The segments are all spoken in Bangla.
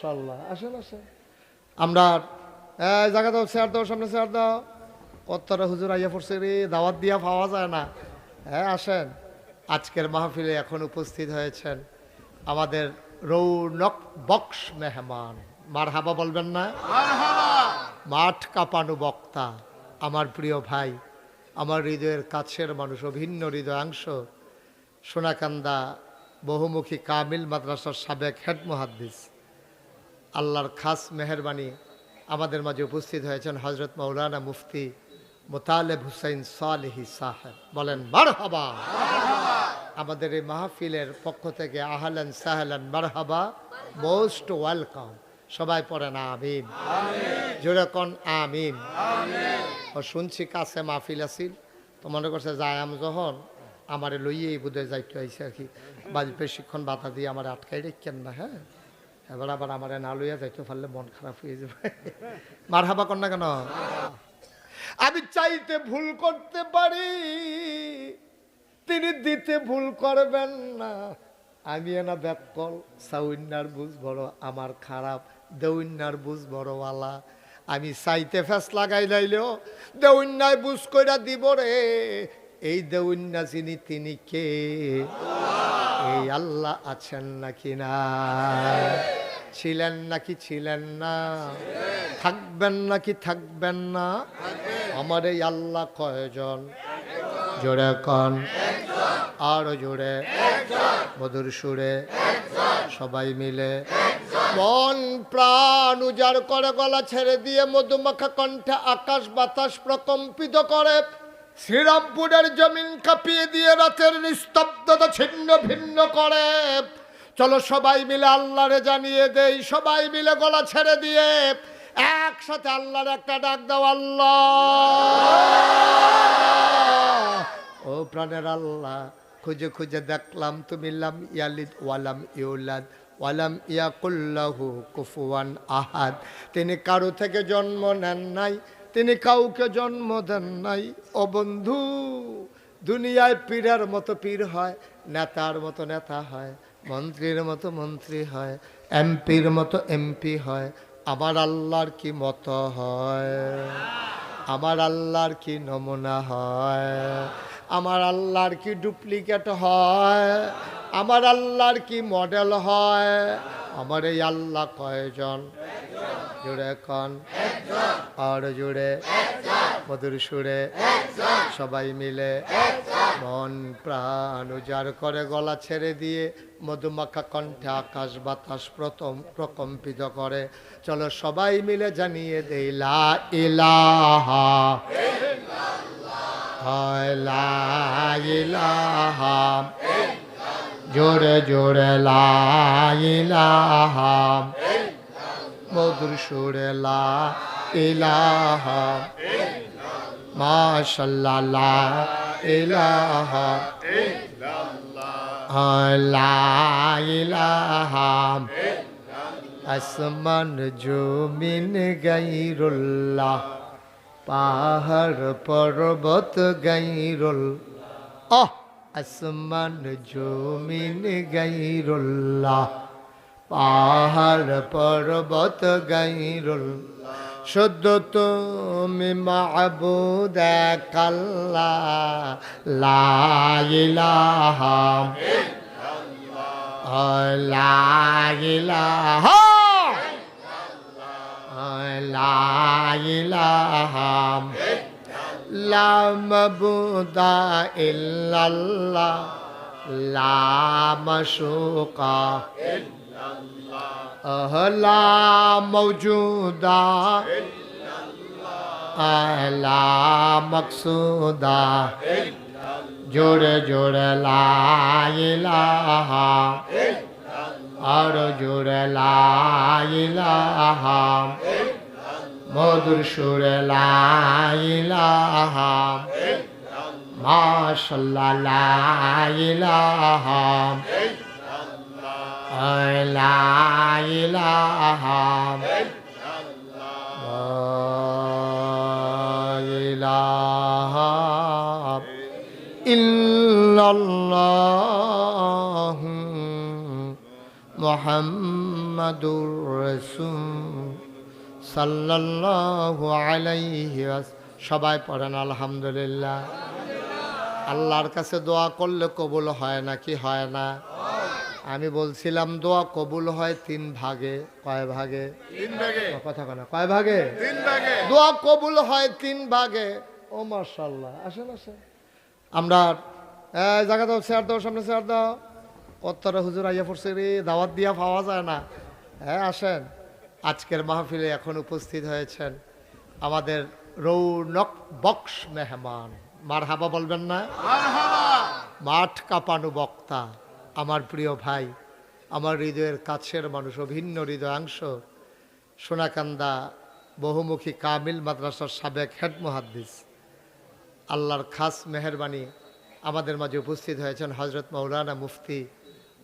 ইনশাল্লাহ আসেন আসেন। আমরা এই জায়গা দাও চেয়ার দাও সামনে চেয়ার দাও। কত্তরা হুজুর আইয়া পড়ছে রে দাওয়াত দিয়া পাওয়া যায় না। হ্যাঁ আসেন। আজকের মাহফিলে এখন উপস্থিত হয়েছেন আমাদের রৌনক বক্স মেহমান। মার হাবা বলবেন না? মাঠ কাঁপানো বক্তা। আমার প্রিয় ভাই আমার হৃদয়ের কাছের মানুষ অভিন্ন হৃদয়াংশ। সোনাকান্দা বহুমুখী কামিল মাদ্রাসার সাবেক হেড মুহাদ্দিস। আল্লাহর খাস মেহরবানি আমাদের মাঝে উপস্থিত হয়েছেন হজরত মৌলানা মুফতি মোতালেব হুসাইন সালেহি সাহেব। বলেন মারহাবা। আমাদের এই মাহফিলের পক্ষ থেকে আহলান সাহলান মারহাবা মোস্ট ওয়েলকাম। সবাই পড়েন আমিন। জোরে কন আমিন। ও শুনছি কাছে মাহফিল আছিল তো মনে করছে যায়াম যখন আমারে লইয়েই বোধহয় যাইতে আইসে আর কি। বাজি প্রশিক্ষণ বাধা দিয়ে আমার আটকাই রেখেন না হ্যাঁ? এবার আবার আমার না লইয়া যাইতে পারলে মন খারাপ হয়ে যাবে। মার হাবা কর না কেন? আমি চাইতে ভুল করতে পারি, তিনি দিতে ভুল করবেন না। আমি এনা ব্যাকল সাউন্নার বুঝ বড়, আমার খারাপ দেউন্নার বুঝ বড়ওয়ালা। আমি চাইতে ফেস লাগাই লাইলেও দেউন্নায় বুঝ কইরা দিব রে। এই দেউন্না যিনি, তিনি কে? এই আল্লাহ আছেন নাকি না ছিলেন নাকি ছিলেন না? থাকবেন নাকি থাকবেন না? আমার এই আল্লাহ কয়জন? জোরে কন। আর জোরে। মধুর সুরে। সবাই মিলে। মন, প্রাণ উজাড় করে গলা ছেড়ে দিয়ে মধুমাখা কণ্ঠে আকাশ বাতাস প্রকম্পিত করে। শ্রীরামপুরের জমিন কাঁপিয়ে দিয়ে রাতের নিস্তব্ধতা ছিন্ন ভিন্ন করে। চলো সবাই মিলে আল্লাহরে জানিয়ে দেই, সবাই মিলে গলা ছেড়ে দিয়ে, একসাথে আল্লাহর একটা ডাক দাও, আল্লাহ। ও প্রাণের আল্লাহ, খুঁজে খুঁজে দেখলাম তুমি লাম ইয়ালিদ ওয়ালাম ইউলাদ ওয়ালাম ইয়াকুল্লাহু কুফুয়ান আহাদ। তিনি কারও থেকে জন্ম নেন নাই, তিনি কাউকে জন্ম দেন নাই। ও বন্ধু, দুনিয়ায় পীরের মতো পীর হয়, নেতার মতো নেতা হয়। মন্ত্রীর মতো মন্ত্রী হয়, এমপির মতো এমপি হয়। আমার আল্লাহর কি মত হয়? আমার আল্লাহর কি নমুনা হয়? আমার আল্লাহর কি ডুপ্লিকেট হয়? আমার আল্লাহর কি মডেল হয়? আমার এই আল্লাহ কয়জন? জুড়ে কন? আর জুড়ে? মধুর সুরে? সবাই মিলে? মন প্রাণ উজাড় করে গলা ছেড়ে দিয়ে মধুমাখা কণ্ঠে আকাশ বাতাস প্রথম প্রকম্পিত করে। চলো সবাই মিলে জানিয়ে দেই, লা ইলাহা লা জোরে জোরে, লা মধুর সুরে, লা মাশাল্লাহ, লা ইলাহা আসমান জমিন গাইরুল্লাহ পাহাড় পর্বত গাইরুল আহ আসমান জমিন গাইরুল্লাহ পাহাড় পর্বত গাইরুল শুদ্ধ তুমি মাহবুদ কাল্লা লাইলাহা লাইলাহা লাইলাহা লা মাবুদা ইল্লাল্লাহ। লা মাশুকা লা মৌজুদা লা মকসুদা জোরে জোরে লাইলাহা আর জোরে লাইলাহা মধুর সুরে লাইলাহা মাশাল্লাহ লাইলাহা লাইলাহা ইলাহা ইল্লাল্লাহ মুহাম্মদ মুহাম্মাদুর রাসূল সাল্লাল্লাহু আলাইহি সবাই পড়েন, আলহামদুলিল্লাহ। আল্লাহর কাছে দোয়া করলে কবুল হয় না, কি হয় না? আমি বলছিলাম দোয়া কবুল হয় তিন ভাগে। কয় ভাগে? তিন ভাগে। কথা কেন কয় ভাগে? তিন ভাগে। দোয়া কবুল হয় তিন ভাগে। ও মার্শাল্লাহ আসেন আসেন। আমরা জায়গা দাও চেয়ার দাও সামনে চেয়ার দাও। কত্তরা হুজুর আইয়া পড়ছে রে দাওয়াত দিয়া পাওয়া যায় না। হ্যাঁ আসেন। আজকের মাহফিলে এখন উপস্থিত হয়েছেন আমাদের রৌনক বক্স মেহমান। মার হাবা বলবেন না? মাঠ কাঁপানো বক্তা। আমার প্রিয় ভাই আমার হৃদয়ের কাছের মানুষ অভিন্ন হৃদয়াংশ সোনাকান্দা বহুমুখী কামিল মাদ্রাসার সাবেক হেড মুহাদ্দিস। আল্লাহর খাস মেহরবানি আমাদের মাঝে উপস্থিত হয়েছেন হজরত মৌলানা মুফতি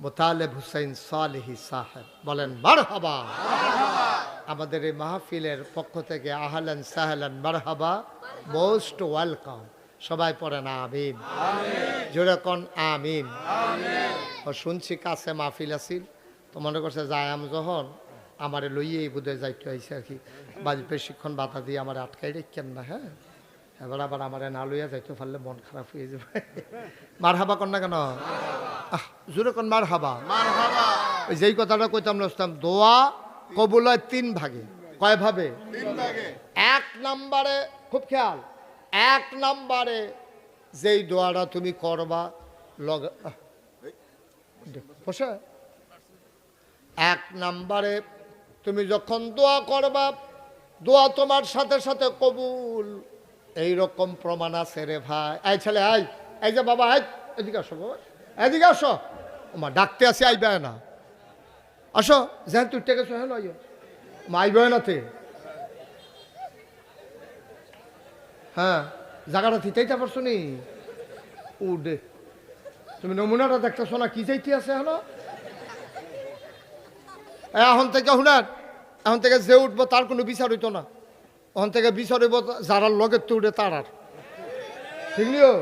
মোতালেব হুসাইন সালেহি সাহেব। বলেন মারহাবা! আমাদের এই মাহফিলের পক্ষ থেকে আহলান সাহলান মারহাবা মোস্ট ওয়েলকাম। সবাই পড়েন আমিন। জোরে কন আমিন। শুনছি কাছে মাহফিল আছিল। তো মনে করছে যায়াম যখন আমারে লইয়ে এই বোধহয় যাইতে হয়েছে আর কি। বাজ বেশিক্ষণ বাধা দিয়ে আমার আটকাই রেখেন না হ্যাঁ? এবার আবার আমারে না লইয়া যাইতে পারলে মন খারাপ হয়ে যাবে। মার হাবা কন না কেন? জোরে কন মার হাবা ওই যেই কথাটা কইতাম নসতাম দোয়া কবুল হয় তিন ভাগে। কয় ভাবে? তিন ভাগে। এক নম্বরে খুব খেয়াল এক নম্বরে যেই দোয়াটা তুমি করবা লগ আহ, এক নাম্বারে তুমি যখন দোয়া করবা দোয়া তোমার সাথে সাথে কবুল। এই রকম প্রমাণ আছে রে ভাই। এই ছেলে আই এই যে বাবা আই এদিকে আসো বাবা। এদিকে আসো। মা ডাকতে আসি আইবে না। আসো যেহেতু তুই টেকে হ্যাঁ নয় মা আইবে না তে? হ্যাঁ জায়গাটা থিতাইতে পারছ নি? উডে। তুমি নমুনাটা দেখতেছো না কি যাইতে আছে হলো এখন থেকে শুনেন, এখন থেকে যে উঠবো তার কোনো বিচার হইতো না। এখন থেকে বিচার হইব যারার লগে তো উঠে তার আর ঠিক নিও?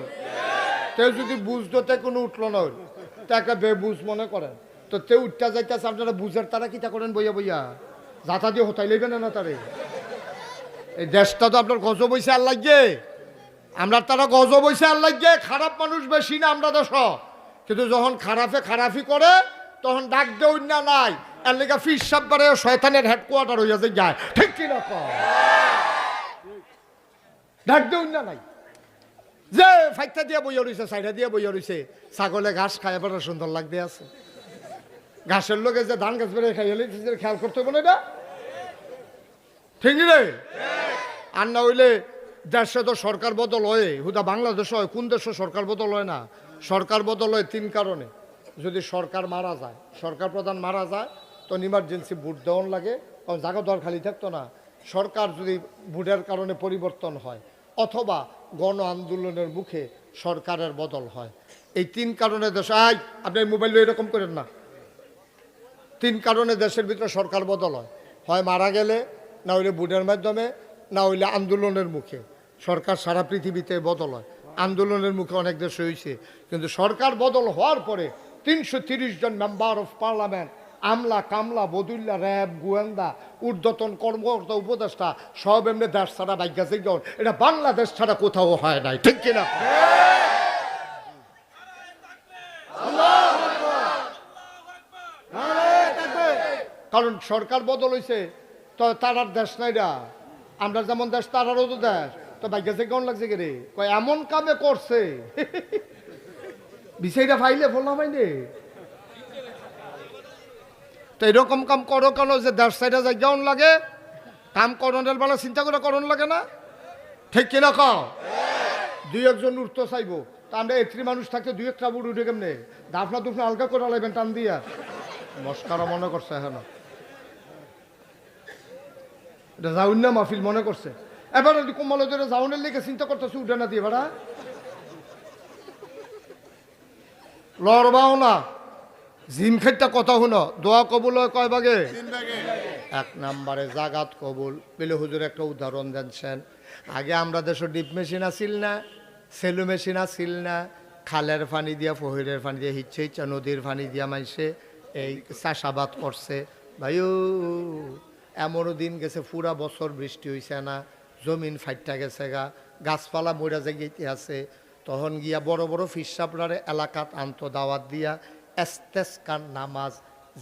কেউ যদি বুঝতো তে কোনো উঠল না তাকে বেবুঝ মনে করেন। তো তে উঠতে যাইতেছে, আপনারা বুঝের তারা কিটা করেন বইয়া বইয়া? যাতা দিয়ে হতাই লইবেন না তারে? এই দেশটা তো আপনার গজ বইছে আর লাগে আমরা তারা গজ বইছে আর লাগে খারাপ মানুষ বেশি না আমরা দেশ। কিন্তু যখন খারাপে খারাপই করে, তখন ডাক দেও না নাই। এর লেগে ফিস সাব্বারে শয়তানের হেডকোয়ার্টার হইয়া যে যায়। ঠিক কি না ডাক দেও না নাই। যে ফাইটা দিয়ে বইয়া রইছে, সাইডা দিয়ে বইয়া রইছে, ছাগলে ঘাস খায়, এবার সুন্দর লাগতে আছে। ঘাসের লোকে যে ধান গাছ বেড়ে খাইলে খেয়াল করতে হবে না ঠিক রে? আর না হইলে দেশে তো সরকার বদল হয়, হুদা বাংলাদেশ হয়, কোন দেশে সরকার বদল হয় না? সরকার বদল হয় তিন কারণে। যদি সরকার মারা যায়, সরকার প্রধান মারা যায় তখন ইমার্জেন্সি ভোট দেওয়ান লাগে, কারণ জায়গা দর খালি থাকতো না। সরকার যদি ভোটের কারণে পরিবর্তন হয়, অথবা গণ আন্দোলনের মুখে সরকারের বদল হয়। এই তিন কারণে দেশ আই আপনি মোবাইল এরকম করেন না। তিন কারণে দেশের ভিতরে সরকার বদল হয়। হয় মারা গেলে, না হইলে ভোটের মাধ্যমে, না হইলে আন্দোলনের মুখে। সরকার সারা পৃথিবীতে বদল হয়। আন্দোলনের মুখে অনেক দেশ হয়েছে কিন্তু সরকার বদল হওয়ার পরে তিনশো জন মেম্বার অফ পার্লামেন্ট, আমলা, কামলা বদুল্লা র্যাব, গোয়েন্দা, ঊর্ধ্বতন কর্মকর্তা, উপদেষ্টা, সব এমনি দেশ ছাড়া বাইকা যখন এটা বাংলাদেশ ছাড়া কোথাও হয় নাই। ঠিক কিনা? কারণ সরকার বদল হয়েছে তো তারার দেশ নাইরা আমরা যেমন দেশ তারারও তো দেশ। ভাগ্য থেকে কেমন লাগছে কে রে? এমন কামে করছে। বিষয়টা ফাইলে বললাম হয়নি। তো এরকম কাম করো কেন যে দেশ সাইডে লাগে? কাম করণের বেলা চিন্তা করে করণ লাগে না? ঠিক কিনা দুই একজন উঠতে চাইব। তা আমরা একটি মানুষ থাকতে দুই একটা বুড় উঠে কেমনে? দাফনা দুফনা আলগা করে লাগবেন টান দিয়া। মস্কারা মনে করছে এখন। এটা মাহফিল মনে করছে। এবার কোমল ধরে যাউনের লেগে চিন্তা করতেছে উঠে না দিয়ে ভাড়া লড়বাও না। জিম খেটটা কথা শুনো। দোয়া কবুল হয় কয় ভাগে? এক নম্বরে জাগাত কবুল। পেলে হুজুর একটা উদাহরণ দিচ্ছেন আগে আমরা দেশে ডিপ মেশিন আসিল না সেলু মেশিন আসিল না খালের পানি দিয়া ফহিরের পানি দিয়ে হিচ্ছে হিচ্ছে নদীর পানি দিয়া মাইসে এই চাষাবাদ করছে। ভাইও এমনও দিন গেছে পুরা বছর বৃষ্টি হইছে না। জমিন ফাইটটা গেছে গা, গাছপালা মরা জায়গাতে আছে, তখন গিয়া বড় বড় ফিসাপড়ারে এলাকাত আন্ত, দাওয়াত দিয়া এস্তেস্কার নামাজ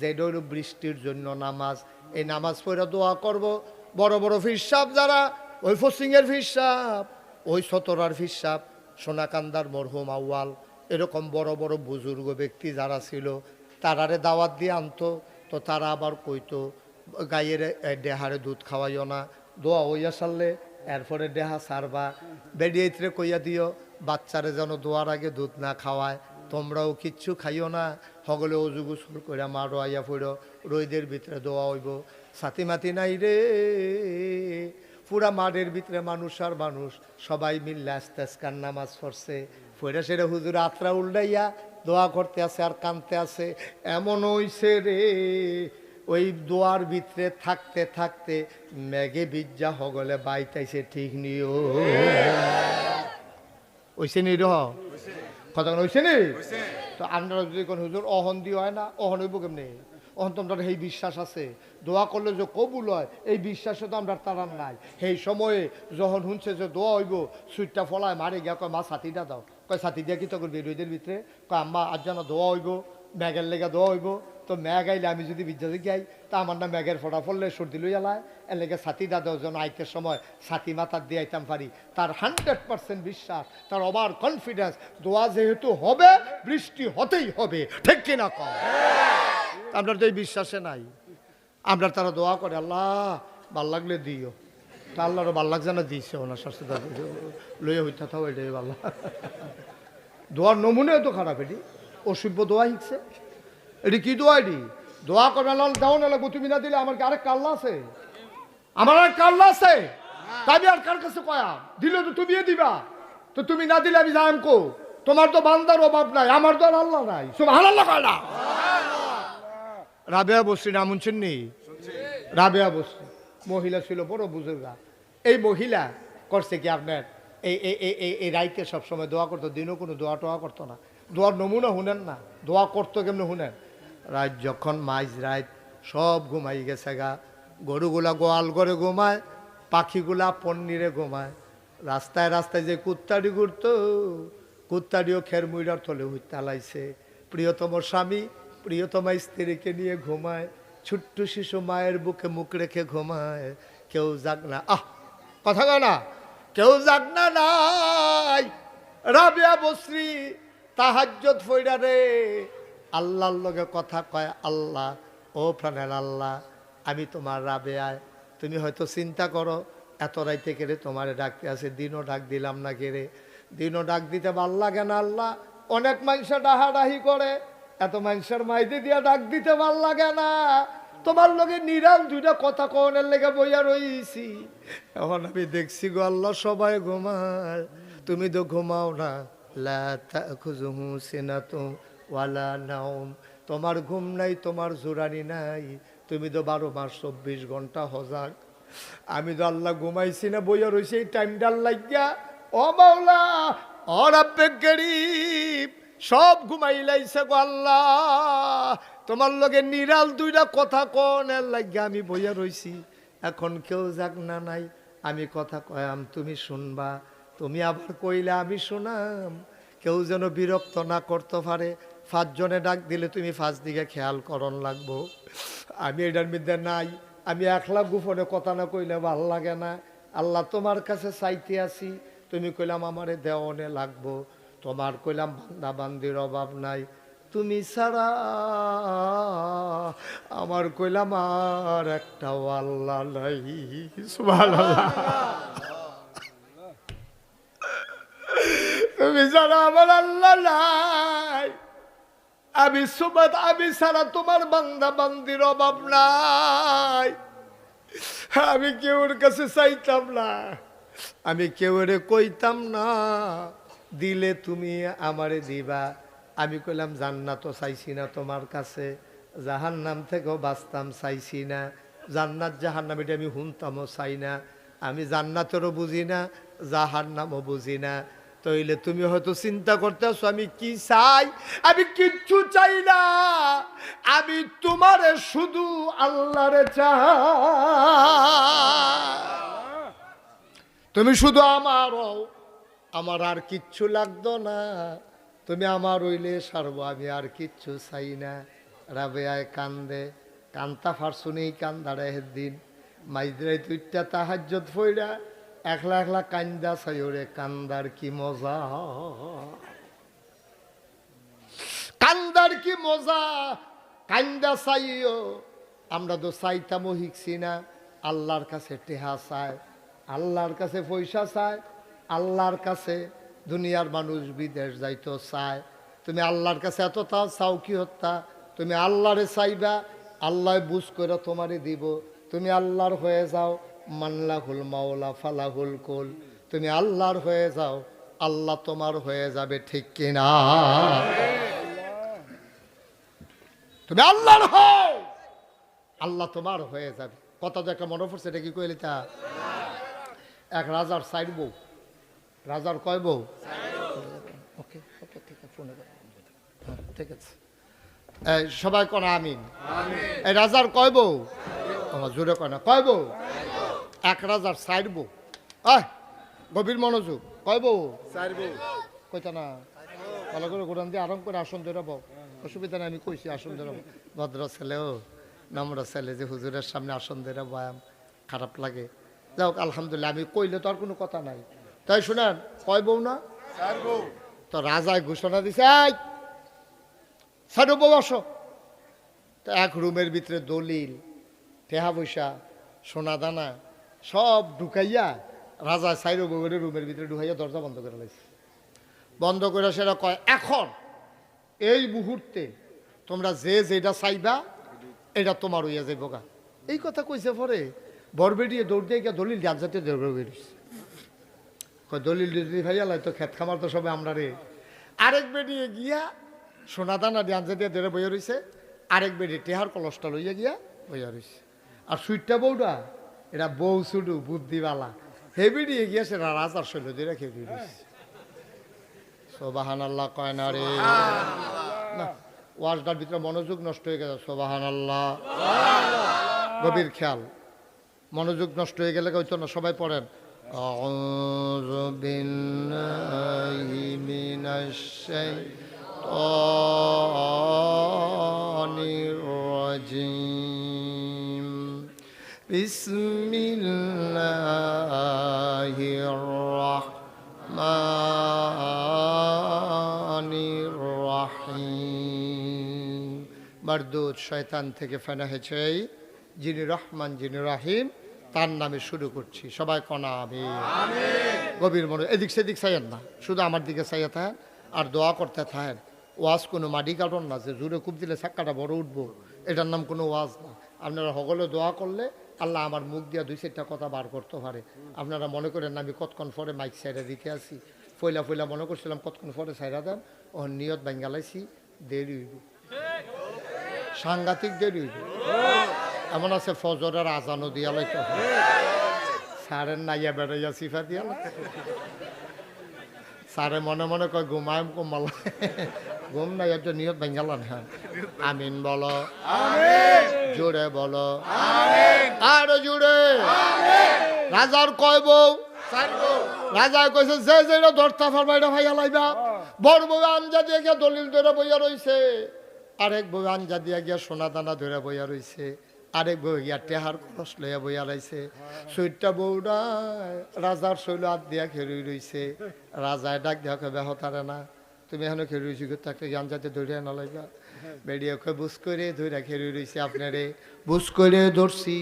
হইল বৃষ্টির জন্য নামাজ, এই নামাজ পড়ে দোয়া করব। বড় বড় ফিসাব যারা, ওই ফসিংয়ের ফিসাব ওই সতরার ফিসাব সোনাকান্দার মরহুম আউয়াল, এরকম বড় বড় বুজুর্গ ব্যক্তি যারা ছিল, তারারে দাওয়াত দিয়ে আনতো, তো তারা আবার কইতো, গাইয়ের দেহারে দুধ খাওয়াইও না, দোয়া হইয়া সারলে এরপরে দেহা সারবা। বেডিয়েতরে কইয়া দিও, বাচ্চারে যেন দোয়ার আগে দুধ না খাওয়ায়। তোমরাও কিচ্ছু খাইও না, হগলে অজু গুসল করে মারো, আইয়া পড়ো, রইদের ভিতরে দোয়া হইব। সাথী মাতি নাই রে, পুরা মাঠের ভিতরে মানুষ আর মানুষ, সবাই মিললে আস্তে আস্তে নামাজ পড়ছে। পড়ে সেটা হুজুর আত্রা উল্টাইয়া দোয়া করতে আছে আর কানতে আছে। এমন হইছে রে ওই দোয়ার ভিতরে থাকতে থাকতে মেঘে বিজ্জা হগলে বাইতাইছে ঠিক নিও ওইসে নি রহ কথা হইছে নি তো আপনারা যদি কোন হুজুর অহন দিয়ে হয় না অহন হইব কেমনি? অহন তোমরা সেই বিশ্বাস আছে। দোয়া করলে যে কবুল হয় এই বিশ্বাসে তো আমরা তারার নাই। সেই সময়ে যখন শুনছে যে দোয়া হইব সুইটটা ফলায় মারে গিয়া কয় মা ছাতিটা দাও। কয় ছাতি দিয়া কি তো করবি? রোদের ভিতরে। কয় আম্মা আজ যেন দোয়া হইব ম্যাগের লেগে দোয়া হইব। তো ম্যাগ আইলে আমি যদি বিদ্যাতে যাই, তা আমার না ম্যাগের ফোটা ফললে সর্দি লই এলায়। ছাতি দাদা যেন আইতে সময় ছাতি মাথার দিয়ে আইতাম পারি তার হান্ড্রেড পার্সেন্ট বিশ্বাস তার অবার কনফিডেন্স দোয়া যেহেতু হবে, বৃষ্টি হতেই হবে। ঠিক কিনা কম আপনার তো এই বিশ্বাসে নাই। আমরা তারা দোয়া করে আল্লাহ, ভালো লাগলে দিও তা আল্লাহরও ভালো লাগছে না দিয়েছে ওনার শাস্তি লইয়া হইতে থাও, এটাই ভালো দোয়ার নমুনে তো খারাপ এটি। অসভ্য দোয়া শিখছে। এটি কি দোয়া এটি? দোয়া করবে লাল দাও না লাগবো তুমি না দিলে আমার কি আরেক কাল্লা আছে? আমার আর কাল্লা আছে? তাই আর কার কাছে কয়া? দিলে তো তুমি দিবা। তো তুমি না দিলে আমি যাইম কো? তোমার তো বান্দার অভাব নাই, আমার তো আর আল্লাহ নাই। সব আল্লাহ কয় রাবেয়া বস্তি নাম শুনছেন নি? রাবেয়া বস্তি। মহিলা ছিল বড় বুজুর্গা। এই মহিলা করছে কি আপনার? এই এই এই রাইতে সবসময় দোয়া করতো, দিনও কোনো দোয়া টোয়া করতো না। দোয়ার নমুনা শুনেন না। দোয়া করতো কেমনে শুনেন? রাত যখন মাইজ রাত সব ঘুমাই গেছে গা। গরুগুলা গোয়াল করে ঘুমায়, পাখিগুলা পন্নিরে ঘুমায়। রাস্তায় রাস্তায় যে কুত্তাডি ঘুরতো, কুত্তাডিও খের মুইরার তলে হইতে লাইছে প্রিয়তম স্বামী প্রিয়তমা স্ত্রীকে নিয়ে ঘুমায়, ছোট্ট শিশু মায়ের বুকে মুখ রেখে ঘুমায়। কেউ যাক না, আহ, কথা না, কেউ যাক না নাই। রাবিয়া বশ্রী তাহাজ্জত ফইরা রে আল্লাহর লগে কথা কয়, আল্লাহ, ও প্রাণের আল্লাহ, আমি তোমার রাবে আয়। তুমি হয়তো চিন্তা করো, এত রাইতে কেড়ে তোমার ডাকতে আছে, দিনও ডাক দিলাম না কেড়ে। দিনও ডাক দিতে ভালো লাগে না আল্লাহ? অনেক মানুষ ডাহাডাহি করে, এত মানুষের মাইদি দিয়া ডাক দিতে ভালো লাগে না তোমার লগে নিরাল দুইটা কথা কনের লেগে বইয়া রইছি। এখন আমি দেখছি গো আল্লাহ সবাই ঘুমায়। তুমি তো ঘুমাও না। লা তাখুযুহু সিনাতুন। ওয়ালা নাওম। তোমার ঘুম নাই, তোমার জোরানি নাই। তুমি তো বারো মাস, চব্বিশ ঘণ্টা হজাক আমি তো আল্লাহ ঘুমাইছি না, বইয়া রইছি, এই টাইমটার লাগিয়া। ও মাওলা, ও রাব্বে গরিব, সব ঘুমাই লাইছে গো আল্লাহ। তোমার লগে নিরাল দুইটা কথা কন, এর লাগিয়া আমি বইয়া রইছি। এখন কেউ যাক না নাই, আমি কথা কয়াম, তুমি শুনবা। তুমি আবার কইলে আমি শোনাম। কেউ যেন বিরক্ত না করতে পারে পাঁচজনে ডাক দিলে তুমি পাঁচ দিকে খেয়াল করন লাগবো। আমি এটার মধ্যে নাই। আমি একলা গোপনে কথা না কইলে ভালো লাগে না। আল্লাহ তোমার কাছে চাইতে আছি। তুমি কইলাম, আমারে দেওয়ানে লাগবো। তোমার কইলাম, বান্দা বান্দির অভাব নাই। তুমি ছাড়া আমার কইলাম, আর একটা আল্লাহ নাই। তুমি ছাড়া আমার আল্লাহ নাই। আমি সুবাদ, আমি ছাড়া তোমার বান্দা বান্দির অভাব নাই। আমি কেউর কাছে চাইতাম না, আমি কেউরে কইতাম না, দিলে তুমি আমারে দিবা। আমি কইলাম, জান্নাতও চাইছি না তোমার কাছে জাহান নাম থেকেও বাঁচতাম চাইছি না। জান্নাত জাহান নাম এটা আমি শুনতামও চাই না। আমি জান্নাতেরও বুঝি না জাহার নামও বুঝি না। তাইলে তুমি হয়তো চিন্তা করতে আছো, আমি কি চাই? আমি কিচ্ছু চাই না। আমি তোমারে শুধু আল্লাহরে তুমি শুধু আমার আমার আর কিচ্ছু লাগতো না। তুমি আমার হইলে সারবো, আমি আর কিচ্ছু চাই না। রাবেয়ায় কান্দে, কান্তা ফারসুনি কান্দারে দিন মাইদ্রাই তুইটা তাহাজ্জত ফইরা একলা একলা কান্দা চাইরে কান্দার কি মজা? কান্দার কি মজা? কান্দা চাইও আমরা তো চাইতামও শিখছি না। আল্লাহর কাছে টেহা চায়, আল্লাহর কাছে পয়সা চায়, আল্লাহর কাছে দুনিয়ার মানুষ বিদেশ যাইতো চায়। তুমি আল্লাহর কাছে এত তাও চাও কি হত্যা? তুমি আল্লাহরে চাইবা, আল্লাহ বুঝ করে তোমারে দিব। তুমি আল্লাহর হয়ে যাও মান্লাহুল মাওলা ফালাহুল কুল। তুমি আল্লাহর হয়ে যাও আল্লাহ তোমার হয়ে যাবে ঠিক কিনা? তুমি আল্লাহর হও আল্লাহ তোমার হয়ে যাবে। কথা তো একটা মনে পড়ছে এটা কি কইলি তা? এক রাজার সাইড বউ। রাজার কয় বউ? ওকে ওকে ঠিক আছে ফোনে। হ্যাঁ, ঠিক আছে। সবাই কনা আমিন। এই রাজার কয় বউ? আমার জোরে কয় না কয় বউ? এক রাজার বউ। আয় গভীর মনোযোগ। কয় বউ? কইতা না? ভালো করে গোড়ান দিয়ে আরাম করে আসন ধরে বউ। অসুবিধা নেই আমি কইছি আসন ধরে। ভদ্র ছেলেও নম্র ছেলে যে হুজুরের সামনে আসন ধরে বয়াম খারাপ লাগে। যাই হোক আলহামদুলিল্লাহ আমি কইলে তো আর কোনো কথা নাই। তাই শুনেন কয় বউ না? তো রাজায় ঘোষণা দিছে এই সাইডে বউ আসো। তো এক রুমের ভিতরে দলিল টেহা পয়সা সোনা দানা সব ঢুকাইয়া রাজা সাইরো বউয়ের রুমের ভিতরে ঢুকাইয়া দরজা বন্ধ করে লাইছে। বন্ধ করে সেটা কয়, এখন, এই মুহূর্তে তোমরা যে যেটা চাইবা, এটা তোমার হইয়া যাইব গা। এই কথা কইছে পরে বরবেডিয়ে দৌড় দিয়ে গিয়া দলিল ডাক জাতীয় দৌড় কয়, দলিল যদি ভাইয়া লাই তো খেত খামার তো সবে আমরা রে। আরেক বেরিয়ে গিয়া সোনা দানা ডান জাতীয় দৌড়ে বইয়া রইছে। আরেক বেডি টেহার কলসটা লইয়া গিয়া বইয়া রইছে। আর সুইটটা বউটা এটা বউ সুডু বুদ্ধিওয়ালা হে বেরিয়ে গিয়া সে রাজার শৈল দিয়ে রেখে দিয়ে রইছে সোবাহান আল্লাহ কয় না রে না ওয়াজটার ভিতরে মনোযোগ নষ্ট হয়ে গেছে সোবাহান আল্লাহ গভীর খেয়াল মনোযোগ নষ্ট হয়ে গেলে হয়তো না সবাই পড়েন أعوذ بالله من الشيطان الرجيم بسم الله الرحمن الرحيم মারদুদ শয়তান থেকে ফেনা হয়েছে এই যিনি রহমান যিনি রাহিম তার নামে শুরু করছি সবাই কনা আমি গভীর মনে এদিক সেদিক চাইয়েন না শুধু আমার দিকে চাইয়ে থাকেন আর দোয়া করতে থাকেন ওয়াজ কোনো মাটি কাটন না যে জুড়ে খুব দিলে চাক্কাটা বড় উঠবো এটার নাম কোনো ওয়াজ না আপনারা সকলে দোয়া করলে আল্লাহ আমার মুখ দিয়া দুই চারটা কথা বার করতে পারে। আপনারা মনে করেন আমি কতক্ষণ পরে মাইক সাইডে দিতে আসি ফইলা ফইলা মনে করছিলাম কতক্ষণ পরে সাইরা দেন? ও নিয়ত বাঙ্গালাইছি দেরি হইব। সাংঘাতিক দেরি হইব। এমন আছে ফজরের আজানও দিয়া লাইতে সারের নাইয়া বেড়াইয়া সিফা দিয়া সারে মনে মনে কয়, ঘুমায় কমাল ঘুম নাই, একটা নিয়ত বেঙ্গালান হ্যাঁ। আমিন বলো। জোরে বলো। আর জোরে রাজার কয় বউ? রাজা কইছে যে যেটা ধরতা ফারবা এটা ভাইয়া লাইবা। বড় বউ আঞ্জা দিয়ে গিয়া দলিল ধরে বইয়া রইছে। আরেক বউ আঞ্জা দিয়া গিয়া সোনা দানা ধরে বইয়া রইছে। আরেক বউ গিয়া টেহার খরচ লইয়া বইয়া লাইছে। চৈতটা বউটা রাজার শৈল হাত দিয়া খেরুই রইছে। রাজায় ডাক দিয়া কবে হতারে না। তুমি এখনও খেরুই রইছি তাকে যান যাতে ধরে না লাগা। বেরিয়ে কয় বুঝ করে ধরে খেয়ে রয়েছি আপনারে। বুঝ করে ধরছি,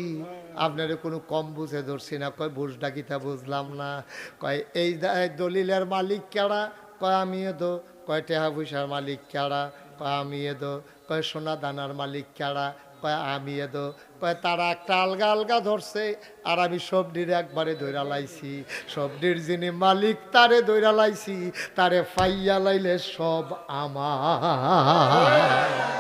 আপনারে কোনো কম বুঝে ধরছি না। কয়, বুঝ ডাকিতা বুঝলাম না। কয়, এই দলিলের মালিক কেডা? কয় আমি এদো কয়, টেহা পয়সার মালিক কেডা? কয় আমি এদো কয়, সোনা দানার মালিক কেডা? কয়, আমি এদো কয়, তারা একটা আলগা আলগা ধরছে, আর আমি সবডির একবারে ধৈরা লাইছি। সবডির যিনি মালিক, তারে ধৈরা লাইছি, তারে ফাইয়া লাইলে সব আমার।